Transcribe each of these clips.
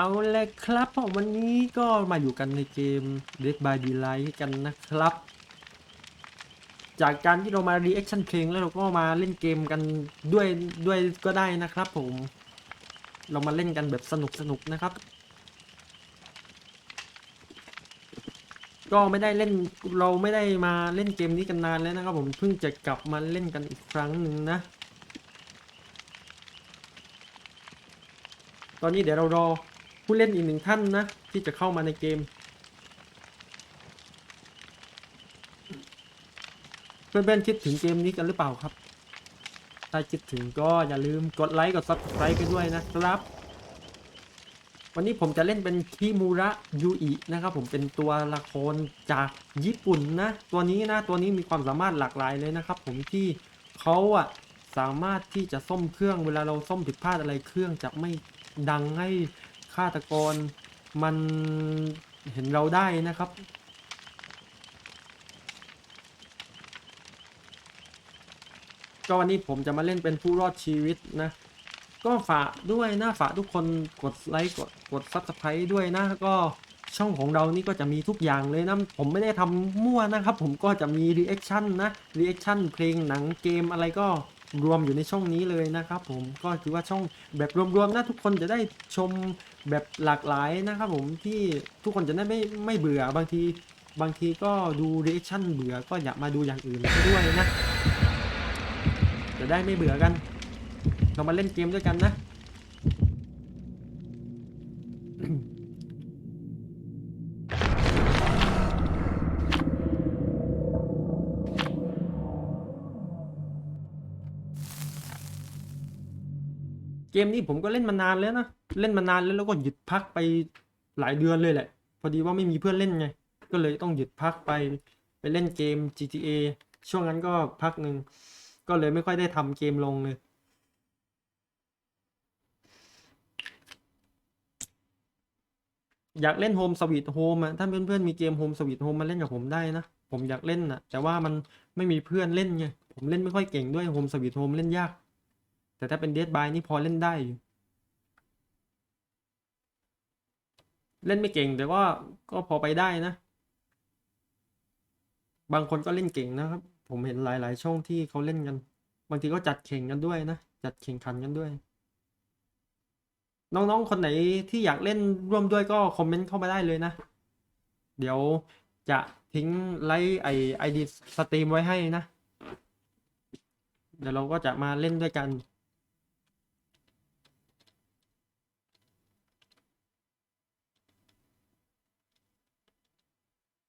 เอาเลยครับผมวันนี้ก็มาอยู่กันในเกม Dead by Daylight กันนะครับ จากการที่เรามา reaction เพลงแล้วเราก็มาเล่นเกมกันด้วยด้วยก็ได้นะครับผม เรามาเล่นกันแบบสนุกสนุกนะครับ ก็ไม่ได้เล่นเราไม่ได้มาเล่นเกมนี้กันนานแล้วนะครับ ผมเพิ่งจะกลับมาเล่นกันอีกครั้งหนึ่งนะตอนนี้เดี๋ยวเรารอ ผู้เล่นอีกหนึ่งท่านนะ ที่จะเข้ามาในเกม เพื่อนๆคิดถึงเกมนี้กันหรือเปล่าครับ ถ้าคิดถึงก็อย่าลืมกดไลค์กด subscribe ไปด้วยนะครับ วันนี้ผมจะเล่นเป็นคิมูระยูอินะครับ ผมเป็นตัวละครจากญี่ปุ่นนะ ตัวนี้นะตัวนี้มีความสามารถหลากหลายเลยนะครับ ผมที่เขาอะสามารถที่จะซ่อมเครื่องเวลาเราซ่อมผิดพลาดอะไรเครื่องจะไม่ดังให้าตกรมันเห็นเราได้นะครับ ก็วันนี้ผมจะมาเล่นเป็นผู้รอดชีวิตนะ ก็ฝากด้วยนะฝากทุกคนกดไลค์กดกดซับสไครต์ด้วยนะ ก็ช่องของเรานี่ก็จะมีทุกอย่างเลยนะ ผมไม่ได้ทำมั่วนะครับ ผมก็จะมีรีแอคชั่นนะรีแอคชั่นเพลงหนังเกมอะไรก็ รวมอยู่ในช่องนี้เลยนะครับผมก็ถือว่าช่องแบบรวมๆนะทุกคนจะได้ชมแบบหลากหลายนะครับผมที่ทุกคนจะได้ไม่ไม่เบื่อบางทีบางทีก็ดูเรีแอคชั่นเบื่อก็อยากมาดูอย่างอื่นด้วยนะ จะได้ไม่เบื่อกัน เรามาเล่นเกมด้วยกันนะ มนี้ผมก็เล่นมานานแล้วนะ เล่นมานานแล้วแล้วก็หยุดพักไปหลายเดือนเลยแหละ พอดีว่าไม่มีเพื่อนเล่นไง ก็เลยต้องหยุดพักไปไปเล่นเกม GTA ช่วงนั้นก็พักหนึ่งก็เลยไม่ค่อยได้ทำเกมลงเลย อยากเล่นโฮมสวีทโฮมอะถ้าเพื่อนๆมีเกมโฮมสวีทโฮมมาเล่นกับผมได้นะ ผมอยากเล่นน่ะ แต่ว่ามันไม่มีเพื่อนเล่นไง ผมเล่นไม่ค่อยเก่งด้วยโฮมสวีทโฮมเล่นยาก แต่ถ้าเป็นเดดบายนี่พอเล่นได้อยู่ เล่นไม่เก่งแต่ว่าก็พอไปได้นะ บางคนก็เล่นเก่งนะครับ ผมเห็นหลาย ๆ ช่องที่เขาเล่นกัน บางทีก็จัดแข่งกันด้วยนะ จัดแข่งขันกันด้วย น้อง ๆ คนไหนที่อยากเล่นร่วมด้วยก็คอมเมนต์เข้ามาได้เลยนะ เดี๋ยวจะทิ้งไลค์ไอไอดีสตรีมไว้ให้นะ เดี๋ยวเราก็จะมาเล่นด้วยกัน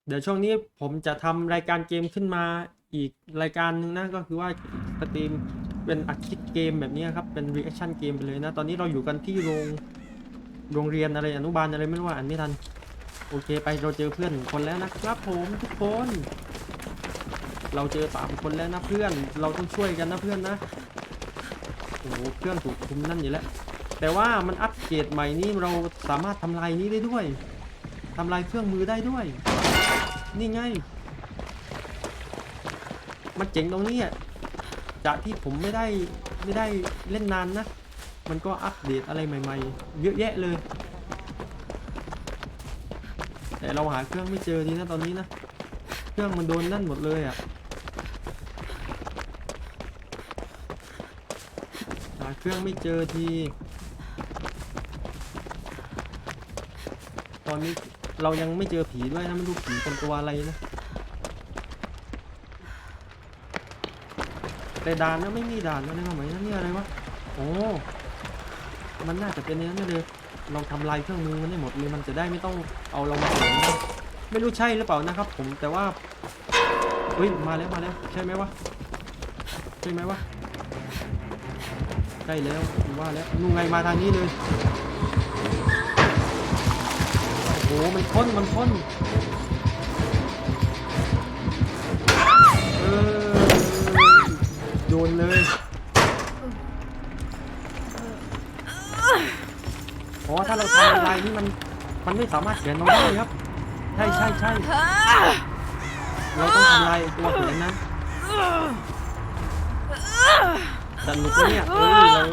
เดี๋ยวช่วงนี้ผมจะทำรายการเกมขึ้นมาอีกรายการหนึงนะก็คือว่าสตรีมเป็นอัดคลิปเกมแบบนี้ครับเป็น reaction เกมไปเลยนะ ตอนนี้เราอยู่กันที่โรงโรงเรียนอะไรอนุบาลอะไรไม่รู้ว่าอ่านไม่ทัน โอเคไปเราเจอเพื่อนคนแล้วนะครับผมทุกคน เราเจอสามคนแล้วนะเพื่อน เราต้องช่วยกันนะเพื่อนนะโอ้เพื่อนถูกคุมนั่นอยู่แล้วแต่ว่ามันอัปเกรดใหม่นี้เราสามารถทำลายนี้ได้ด้วยทำลายเครื่องมือได้ด้วย นี่ไง มันเจ๋งตรงนี้อะ จากที่ผมไม่ได้ไม่ได้เล่นนานนะ มันก็อัปเดตอะไรใหม่ ๆ เยอะแยะเลย แต่เราหาเครื่องไม่เจอดีนะตอนนี้นะ เครื่องมันโดนนั่นหมดเลยอะ หาเครื่องไม่เจอที ตอนนี้ เรายังไม่เจอผีด้วยนะไม่รู้ผีเป็นตัวอะไรนะแต่ด่านนะไม่มีด่านอะไรมาไหมนะนี่อะไรวะโอ้มันน่าจะเป็นอย่างนั้นเลยเราทำลายเครื่องมือมันได้หมดเลยมันจะได้ไม่ต้องเอาเรามาเสริมนะไม่รู้ใช่หรือเปล่านะครับ ผมแต่ว่าเฮ้ยมาแล้วมาแล้วใช่ไหมวะใช่ไหมวะใกล้แล้วว่าแล้วนู่นไงมาทางนี้เลย มันพ่นมันพ่นเออโดนเลย อ๋อ ถ้าเราทำอะไรนี่มัน มันไม่สามารถเขียนเราได้ครับ ใช่ใช่ใช่เราต้องทำลายตัวเขียนนะสนุกเนี่ยเออเรา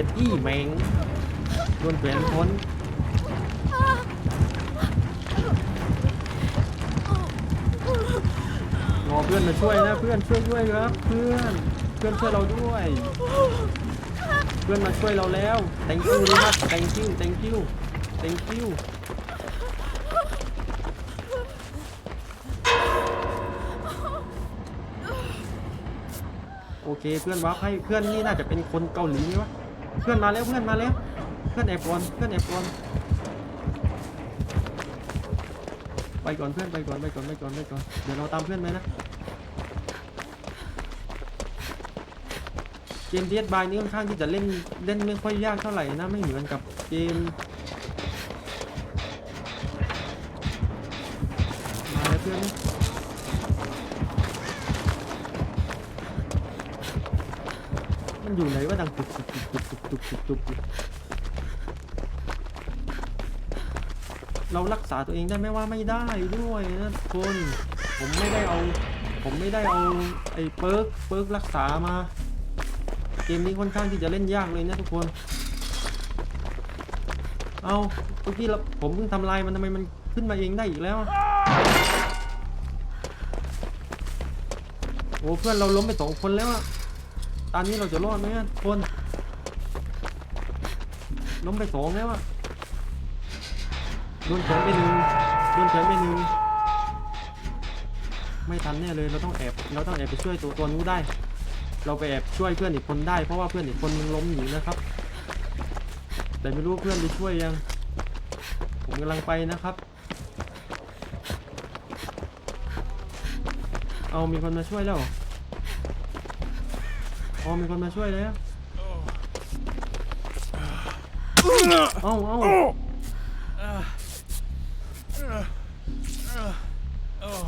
จ็ดอี้แมงโดนแขวนพ้นรอเพื่อนมาช่วยนะเพื่อนช่วยด้วยครับ เพื่อนเพื่อนช่วยเราด้วย เพื่อนมาช่วยเราแล้ว thank you นะ thank you thank you thank you โอเคเพื่อนวับให้เพื่อนนี่น่าจะเป็นคนเกาหลีวะ เพื่อนมาแล้วเพื่อนมาแล้วเพื่อนแอบก่อนเพื่อนแอบก่อนไปก่อนเพื่อนไปก่อนไปก่อนไปก่อนไปก่อนเดี๋ยวเราตามเพื่อนไปนะเกมเดียดบายนี่ค่อนข้างที่จะเล่นเล่นไม่ค่อยยากเท่าไหร่นะไม่เหมือนกับเกมมาแล้วเพื่อนมันอยู่ไหนว่าดังตุบ ตุบเรารักษาตัวเองได้ไหมว่าไม่ได้ด้วยนะทุกคนผมไม่ได้เอา ผมไม่ได้เอาไอ้เปิร์กเปิร์กรักษามา เกมนี้ค่อนข้างที่จะเล่นยากเลยนะทุกคน เอาเมื่อกี้เราผมเพิ่งทำลายมันทำไมมันขึ้นมาเองได้อีกแล้วโอ้เพื่อนเราล้มไปสองคนแล้วอะตอนนี้เราจะรอดไหมอะทุกคน ล้มไปสองแล้วอะโดนเฉยไปหนึ่งโดนเฉยไปหนึ่งไม่ทันแน่เลยเราต้องแอบเราต้องแอบไปช่วยตัวตัวนู้นได้ เราไปแอบช่วยเพื่อนอีกคนได้เพราะว่าเพื่อนอีกคนยังล้มอยู่นะครับ แต่ไม่รู้เพื่อนไปช่วยยัง ผมกำลังไปนะครับ เอามีคนมาช่วยแล้วเหรออ๋อมีคนมาช่วยแล้ว เอ้าเอ้า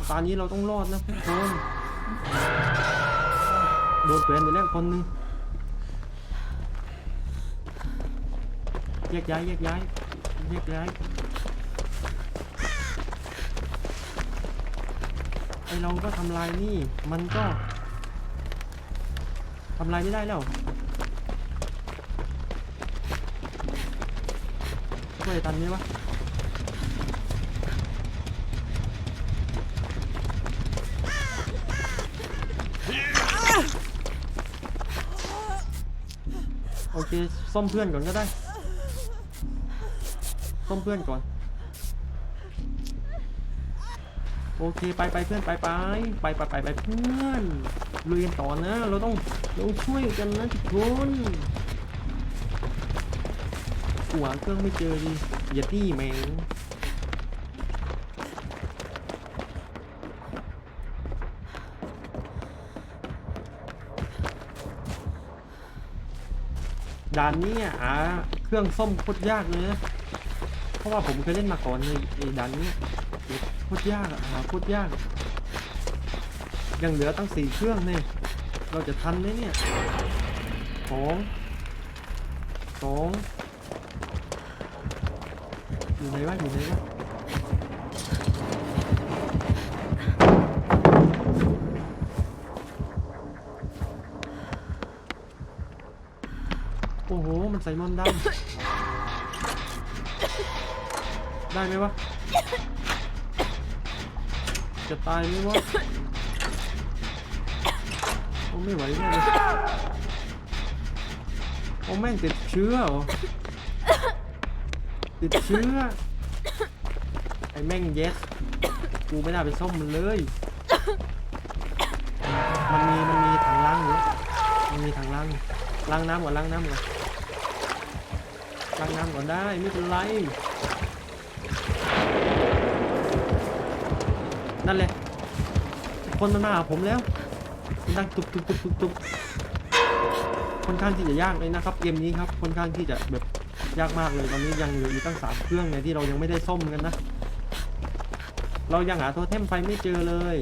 ตอนนี้เราต้องรอดนะทุกคนโดนแขวนอยู่แล้วคนนึงแยกย้ายแยกย้ายแยกย้ายไอเราก็ทำลายนี่ มันก็ทำลายไม่ได้แล้ว วยทันไหมวะโอเคซ่อมเพื่อนก่อนก็ได้ซ่อมเพื่อนก่อน โอเคไปไปเพื่อนไปไปไปไปไปไปเพื่อนลุยกันต่อนะ เราต้องเราต้องช่วยกันนะทุกคน หัวเครื่องไม่เจอดิอย่าตี้แมงด่านนี้อะเครื่องส้มโคตรยากเลยนะเพราะว่าผมเคยเล่นมาก่อนเลยไอ้ด่านนี้โคตรยากอะหาโคตรยาก ยังเหลือตั้งสี่เครื่องเนี่ยเราจะทันไหมเนี่ยสองสอง อยู่ไหนวะอยู่ไหนวะโอ้โห มันใส่มอนดำได้ไหมวะ จะตายไหมวะโอ้ไม่ไหวแน่เลยโอ้แม่งติดเชื้อเหรอ ติดเชื้อ ไอ้แม่งเยสกูไม่น่าไปส้มมันเลย มันมีมันมีถังล้างอยู่มันมีถังล้างล้างน้ำก่อนล้างน้ำก่อนล้างน้ำก่อนได้ไม่เป็นไร นั่นแหละ คนมันมาหาผมแล้วมันดังตุบตุบตุบตุบตุบค่อนข้างที่จะยากเลยนะครับ เกมนี้ครับค่อนข้างที่จะแบบ ยากมากเลยตอนนี้ยังเหลืออยู่ตั้งสามเครื่องเนี่ยที่เรายังไม่ได้ซ่อมกันนะ เรายังหาโทเทมไฟไม่เจอเลย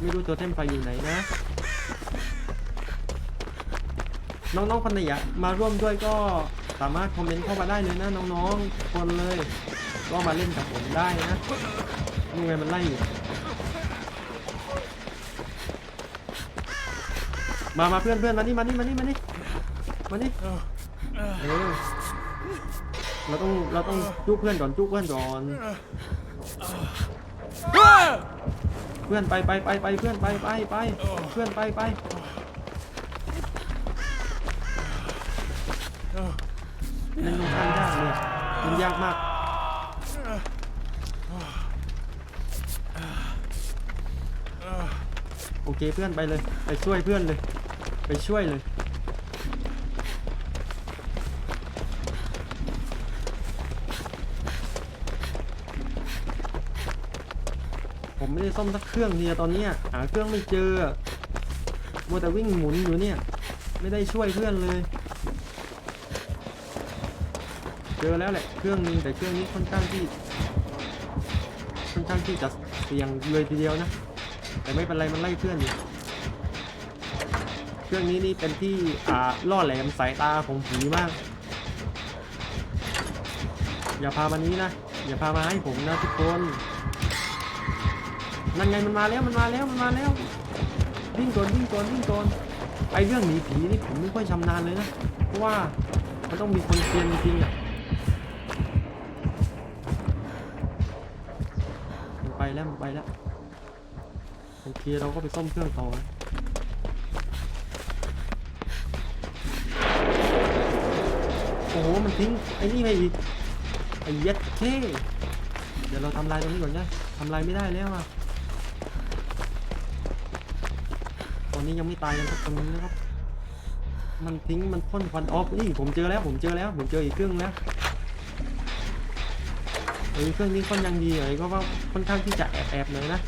ไม่รู้โทเทมไฟอยู่ไหนนะ น้องๆคนไหนอยากมาร่วมด้วยก็สามารถคอมเมนต์เข้ามาได้เลยนะน้องๆคนเลย ก็มาเล่นกับผมได้นะนี่ไงมันไล่อยู่มามาเพื่อนเพื่อนมานี่มานี่มานี่มานี่มานี่เออ เราต้องเราต้องจุกเพื่อนก่อนจุกเพื่อนก่อน เพื่อนไปไปไปไปเพื่อนไปไปไปเพื่อนไปไปเล่นค่อนข้างยากเลยมันยากมากโอเคเพื่อนไปเลย ไปช่วยเพื่อนเลย ไปช่วยเลย ซ่อมสักเครื่องเนี่ยตอนเนี้ยหาเครื่องไม่เจอมัวแต่วิ่งหมุนอยู่เนี่ย ไม่ได้ช่วยเพื่อนเลย เจอแล้วแหละเครื่องนึงแต่เครื่องนี้ค่อนข้างที่ค่อนข้างที่จะเสี่ยงเลยทีเดียวนะ แต่ไม่เป็นไรมันไล่เพื่อนอยู่เครื่องนี้นี่เป็นที่อ่าล่อแหลมสายตาของผีมาก อย่าพามานี้นะอย่าพามาให้ผมนะทุกคน นั่นไงมันมาแล้วมันมาแล้วมันมาแล้ววิ่งก่อนวิ่งก่อนวิ่งก่อนไอเรื่องหนีผีนี่ผมไม่ค่อยชำนาญเลยนะเพราะว่ามันต้องมีคนเซียนจริงอะมันไปแล้วมันไปแล้วโอเคเราก็ไปซ่อมเครื่องต่อนะโอ้โหมันทิ้งไอ้นี่ไปอีกไอ้ย็ดเท่เดี๋ยวเราทำลายตรงนี้ก่อนนะทำลายไม่ได้แล้วอะ อนนี้ยังไม่ตายกันสักคนนึงนะครับ มันทิ้งมันพ่นควันออฟนี่ผมเจอแล้วผมเจอแล้ว ผมเจออีกเครื่องแล้วเออเครื่องนี้ค่อนยังดีเลยก็ว่าค่อนข้างที่จะแอบแอบๆหน่อยนะ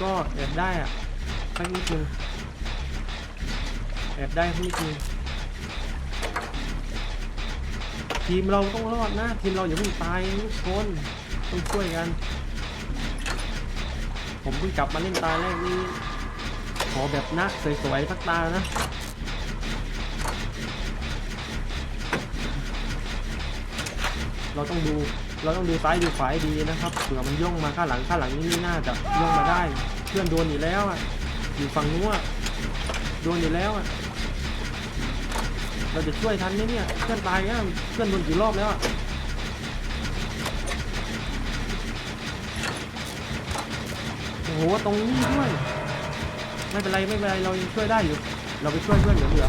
ก็แอบได้อะสักนิดนึงแอบได้สักนิดนึงทีมเราต้องรอดนะ ทีมเราอย่าเพิ่งตายทุกคนต้องช่วยกัน ผมเพิ่งกลับมาเล่นตายแรกนี้ ขอแบบหน้าสวยๆสักตานะเราต้องดูเราต้องดูซ้ายดูขวาดีนะครับเผื่อมันย่องมาข้างหลังข้างหลังนี่ไม่น่าจะย่องมาได้ เพื่อนโดนอยู่แล้วอะอยู่ฝั่งนู้นอะโดนอยู่แล้วอะเราจะช่วยทันไหมเนี่ยเพื่อนตายแล้วเพื่อนโดนกี่รอบแล้วอะโอ้โหตรงนี้ด้วย ไม่เป็นไรไม่เป็นไรเรายังช่วยได้อยู่ เราไปช่วยเพื่อนเหลือ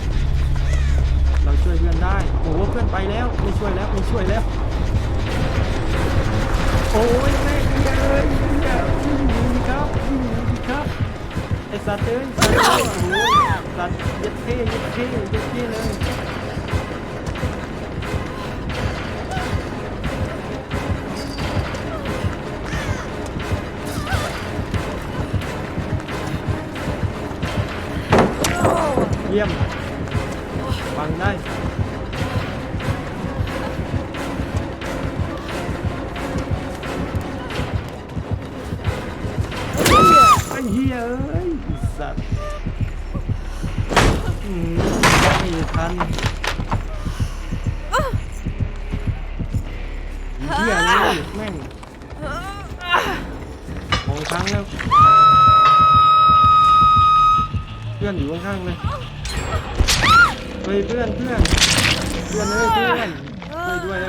ๆเราช่วยเพื่อนได้โอ้โหเพื่อนไปแล้วไม่ช่วยแล้วไม่ช่วยแล้ว โอ้ยแม่งเลยนี่ยวิ่งครับวิ่งครับไอสัตว์เอ้ยสัตว์เอ้ยโอ้โหสัตว์ยัดเท่ยัดเท่ยัดเท่เลย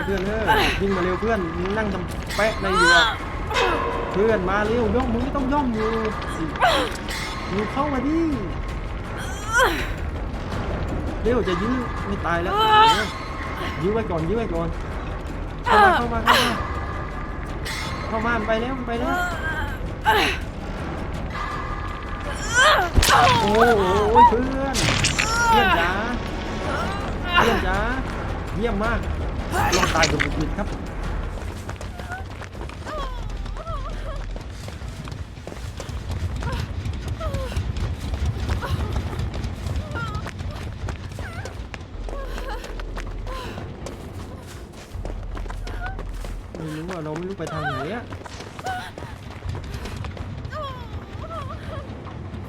เพื่อนเอ้ยวิ่งมาเร็วเพื่อนนั่งทำแปะในอยู่อเพื่อนมาเร็วย่องมึงไม่ต้องย่องอยู่มึงเข้ามาดิเร็วจะยื้อไม่ตายแล้วยื้อไว้ก่อนยื้อไว้ก่อนเข้ามาเข้ามาเข้ามาเข้ามาไปแล้วไปแล้วโอ้โหเพื่อนเพื่อนจ๋าเพื่อนจ๋าเยี่ยมมาก ลองตายกับบุญครับไม่รู้ว่าเราไม่รู้ไปทางไหนอะ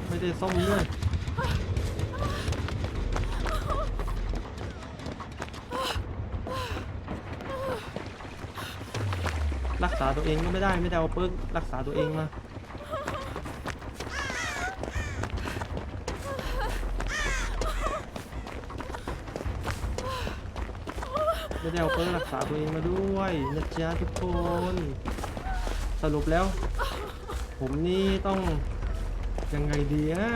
ไม่ได้ซ่อมด้วยรักษาตัวเองก็ไม่ได้ไม่ได้เอาเปิร์กรักษาตัวเองมาไม่ได้เอาเปิร์กรักษาตัวเองมาด้วยนะจ๊ะทุกคน สรุปแล้ว ผมนี่ต้องยังไงดีอะ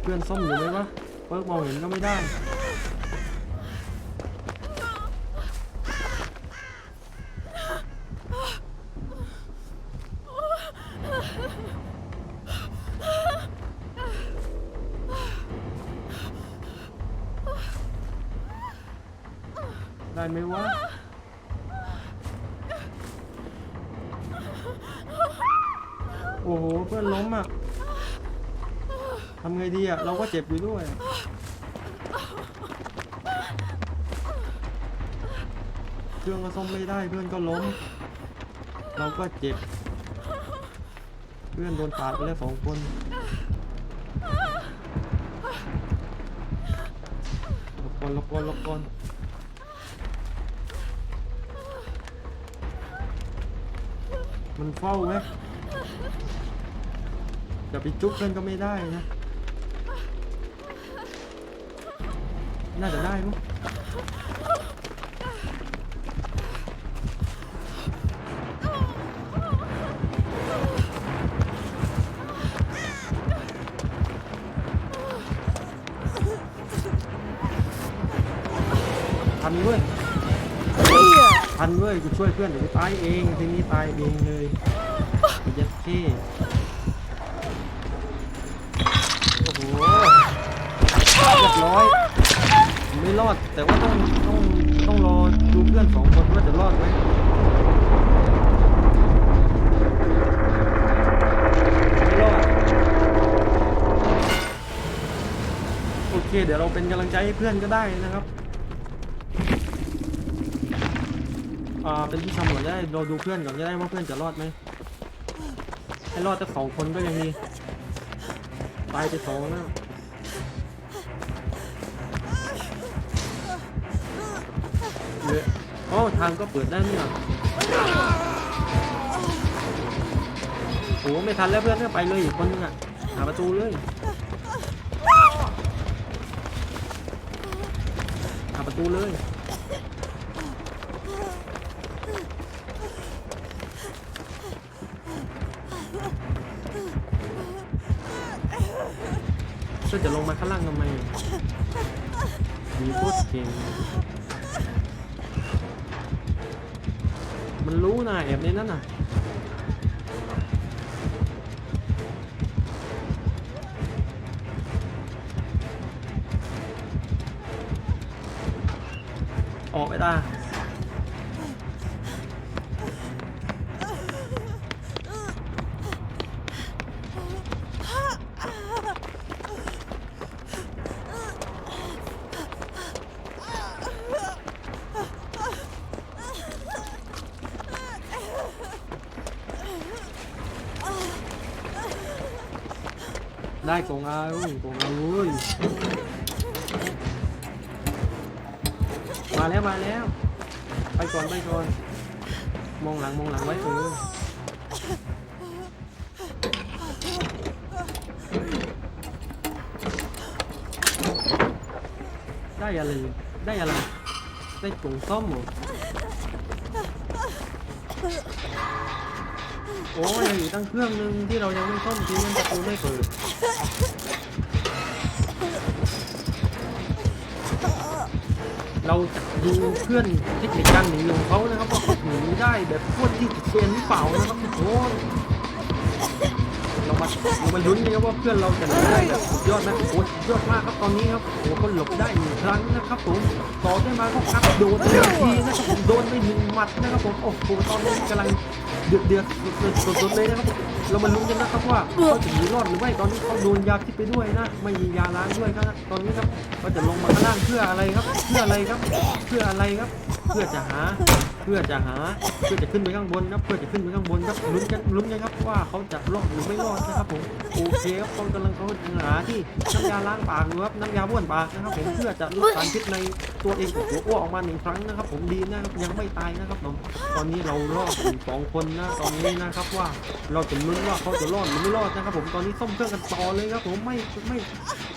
เพื่อนส้มอยู่ไหมวะเปิร์กมองเห็นก็ไม่ได้ ไหมวะ โอ้โห เพื่อนล้มอะทำไงดีอะ เราก็เจ็บอยู่ด้วย เครื่องก็ซ่อมไม่ได้เพื่อนก็ล้ม เราก็เจ็บ เพื่อนโดนปาดไปแล้วสองคนลบก่อนลบก่อนลบก่อน มันเฝ้าไหมจะไปจุ๊บนั่นก็ไม่ได้นะ น่าจะได้มั้ง ทันด้วยกูช่วยเพื่อนเดี๋ยวกูตายเองทีนี้ตายเองเลยกูจะเท่โอ้โหเรียบร้อยไม่รอดแต่ว่าต้องต้องต้องรอดูเพื่อนสองคนว่าจะรอดไหมไม่รอดโอเคเดี๋ยวเราเป็นกำลังใจให้เพื่อนก็ได้นะครับ อ่าเป็นที่ตำรวจได้เราดูเพื่อนก่อนจะได้ว่าเพื่อนจะรอดไหมให้รอดแต่สองคนก็ยังมีตายไปสองแล้วเยอะอ๋อทางก็เปิดได้นี่หว่าโอ้ไม่ทันแล้วเพื่อนก็ไปเลยอีกคนนึงอะหาประตูเลยหาประตูเลย เพื่อนจะลงมาข้างล่างทำไมมีโคตรเก่งมันรู้นะแอบในนั้นน่ะออกไปตา ได้กงอาวุ้ยกงอาวุ้ยมาแล้วมาแล้ว ไปก่อนไปก่อน มองหลังมองหลังไว้เออได้อะไรได้อะไรได้กล่องส้มหรอ อ้ยยังอีตั้งเครื่องนึงที่เรายังไม่ซ่อมทีมันประตูไม่เปิดเราจะดูเพื่อนเทคนิคการหนีของเขานะครับว่าเขาหนีได้แบบพวกที่เซียนหรือเปล่านะครับทุกคนเรามาเรามาลุ้นกันครับว่าเพื่อนเราจะหนีได้แบบสุดยอดไหมโอ้โหสุดยอดมากครับตอนนี้ครับโอ้โหเขาหลบได้หนึ่งครั้งนะครับผมต่อได้มาก็ครับโดนทีนะครับผมโดนไปหนึ่งหมัดนะครับผมโอ้โหตอนนี้กำลัง เดือดเดือดสดๆเลยนะครับผม เรามาลุ้นกันนะครับว่าเขาจะหนีรอดหรือไม่ตอนนี้เขาโดนยาพิษไปด้วยนะ ไม่มียาล้างด้วยครับตอนนี้ครับเขาจะลงมาข้างล่างเพื่ออะไรครับ เพื่ออะไรครับ เพื่ออะไรครับ เพื่อจะหา เพื่อจะหา เพื่อจะขึ้นไปข้างบนครับ เพื่อจะขึ้นไปข้างบนครับลุ้นกันลุ้นกันครับว่าเขาจะรอดหรือไม่รอดนะครับผมโอเคครับเขากำลังเขาหาที่น้ำยาล้างปากอยู่ครับน้ำยาบ้วนปากนะครับผมเพื่อจะลดสารพิษในตัวเองของหัวอ้วกออกมาหนึ่งครั้งนะครับ ผมดีนะครับยังไม่ตายนะครับผมตอนนี้เรารอดอยู่สองคนนะตอนนี้นะครับว่าเราจะลุ้นว่าเขาจะรอดหรือไม่รอดนะครับผมตอนนี้ซ่อมเครื่องกันต่อเลยครับผมไม่ไม่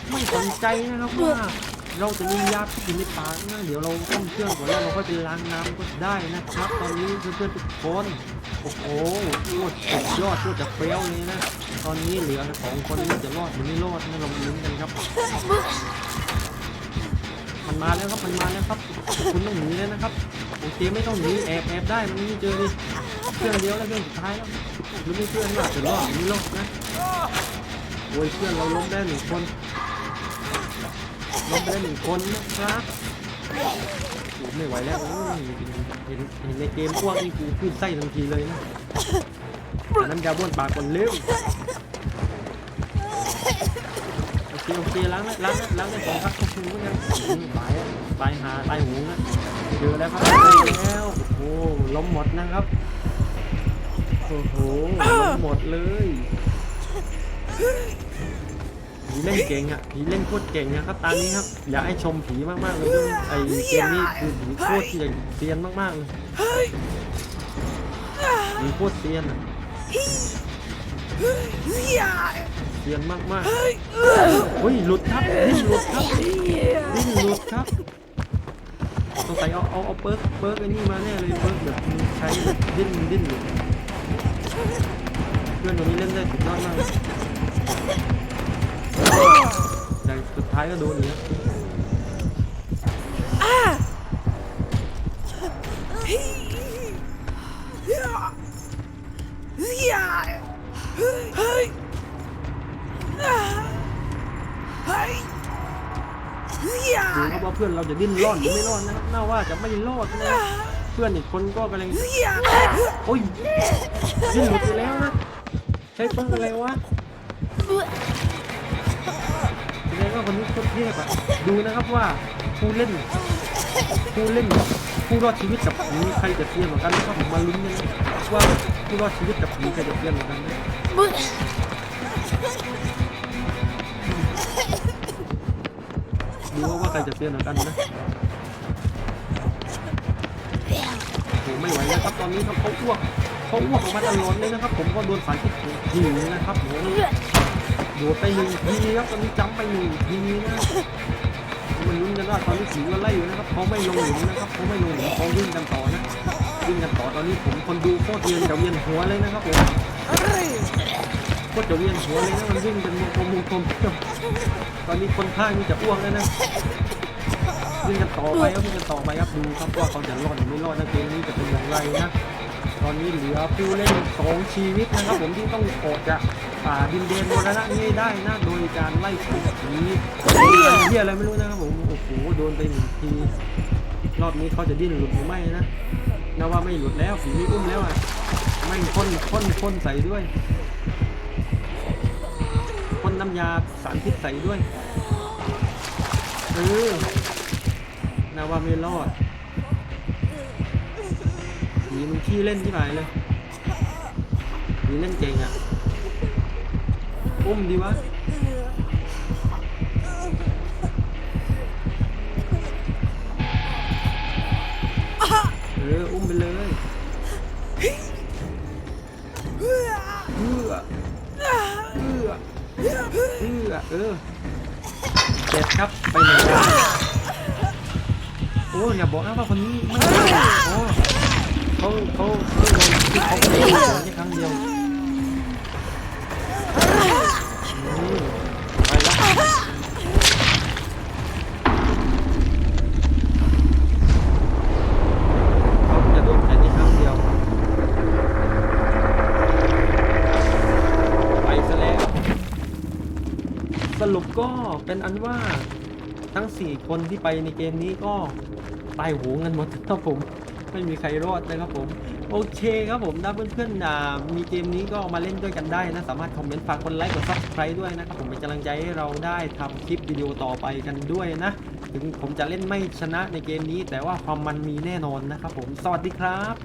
ไม่สนใจนะครับว่าเราจะมียาพิษอยู่ในปากนะเดี๋ยวเราต้มเครื่องก่อนแล้วเราค่อยไปล้างน้ำก็ได้นะครับ ตอนนี้เพื่อนๆทุกคนโอ้โหโคตรสุดยอดโคตรจะเปรี้ยวเลยนะตอนนี้เหลือสองคนนี้จะรอดหรือไม่รอดนะเรามาลุ้นกันครับมันมาแล้วครับมันมาแล้วครับ คุณต้องหนีแล้วนะครับโอเคไม่ต้องหนีแอบแอบได้มันไม่เจอดิเครื่องเดียวแล้วเครื่องสุดท้ายแล้ว หรือไม่เพื่อนว่าจะรอดหรือไม่รอดนะโอ้ยเพื่อนเราล้มได้หนึ่งคนล้มไปได้หนึ่งคนนะครับโอ้ไม่ไหวแล้วเห็นเห็นในเกมพวกนี้กูขึ้นไส้ทันทีเลยนะแต่น้ำยาบ้วนปากก่อนเร็วโอเคโอเคล้างแล้วล้างแล้วล้างได้สองครั้งก็คือว่ายังตายตายหาตายหูนะเจอแล้วครับเจอแล้วโอ้โหล้มหมดนะครับ อ้โหหมดเลยผีเล่นเก่งอะผีเล่นโคตรเก่งนะครับตอนนี้ครับ อยากให้ชมผีมากๆเลยไอ้เกมนี้คือผีโคตรที่จะเซียนมากๆเลยผีโคตรเซียนอะเซียนมากๆเฮ้ยหลุดครับดิ้นหลุดครับดิ้นหลุดครับสงสัยเอาเอาเอาเปิร์กเปิร์กไอ้นี่มาแน่เลยเปิร์กแบบใช้ดิ้นดิ้นหลุด เพื่อนตัวนี้เล่นได้สุดยอดมากแต่สุดท้ายก็โดนอย่างเงี้ยดูครับว่าเพื่อนเราจะดิ้นรอดหรือไม่รอดนะครับน่าว่าจะไม่รอดนะ เพื่อนอีกคนก็กำลังโอ้ย หลุดไปแล้วนะใช้ปืนอะไรวะแสดงว่าคนนี้โคตรเทพอะดูนะครับว่าผู้เล่นผู้เล่นกับผู้รอดชีวิตกับผีใครจะเทียงเหมกว่ากันนะครับผมมาลุ้นกันว่าผู้รอดชีวิตกับผีใครจะเทียงเหมกว่ากันนะดูว่าใครจะเทียงเหมกว่ากันนะโอ้ไม่ไหวแล้วครับตอนนี้ครับเขาอ้วก เขาอ้วกออกมาตลอดเลยนะครับ ผมก็โดนสารพิษหิวนะครับผมโดดไปหนึ่งทีครับตอนนี้จำไปหนึ่งทีนะมันลุ้นกันว่าตอนนี้ผีก็ไล่อยู่นะครับเขาไม่ลงหลุมนะครับเขาไม่ลงหลุมเขาวิ่งกันต่อนะวิ่งกันต่อตอนนี้ผมคนดูโคตรเวียนจะเวียนหัวเลยนะครับผมโคตรจะเวียนหัวเลยนะมันวิ่งเป็นวงกลมวงกลมตอนนี้คนข้างนี่จะอ้วกแล้วนะวิ่งกันต่อไปครับวิ่งกันต่อไปครับดูครับว่าเขาจะรอดหรือไม่รอดนะเกมนี้จะเป็นอย่างไรนะ ตอนนี้เหลือผู้เล่นสองชีวิตนะครับผมที่ต้องออกจากป่าดินแดนมรณะนี้ได้นะโดยการไล่ผีเฮียอะไรไม่รู้นะครับผมโอ้โหโดนไปหนึ่งทีรอบนี้เขาจะดิ้นหลุดหรือไม่นะนะว่าไม่หลุดแล้วผีไม่อุ้มแล้วอะไม่พ่นพ่นพ่นใส่ด้วยพ่นน้ำยาสารพิษใส่ด้วยเออนะว่าไม่รอด มันขี้เล่นที่ไหนเลยผีเล่นเก่งอะอุ้มดีวะเอออุ้มไปเลยเอื้อเอื้อเอื้อเออเจ็บครับไปไหนกันโอ้อย่าบอกนะว่าคนนี้ไม่โอ้ เขาเขาเขาลงที่เขาไม่ได้ลงแค่ครั้งเดียวอืมไปละเขาจะโดนแค่นี้ครั้งเดียว ไปซะแล้ว สรุปก็เป็นอันว่าทั้ง 4 คนที่ไปในเกมนี้ก็ตายโหงกันหมดครับผม ไม่มีใครรอดนะครับผม โอเคครับผมถ้าเพื่อนๆมีเกมนี้ก็มาเล่นด้วยกันได้นะ สามารถคอมเมนต์ฝากกดไลค์กดซับสไครต์ด้วยนะครับผมเป็นกำลังใจให้เราได้ทำคลิปวิดีโอต่อไปกันด้วยนะ ถึงผมจะเล่นไม่ชนะในเกมนี้ แต่ว่าความมันมีแน่นอนนะครับผม สวัสดีครับ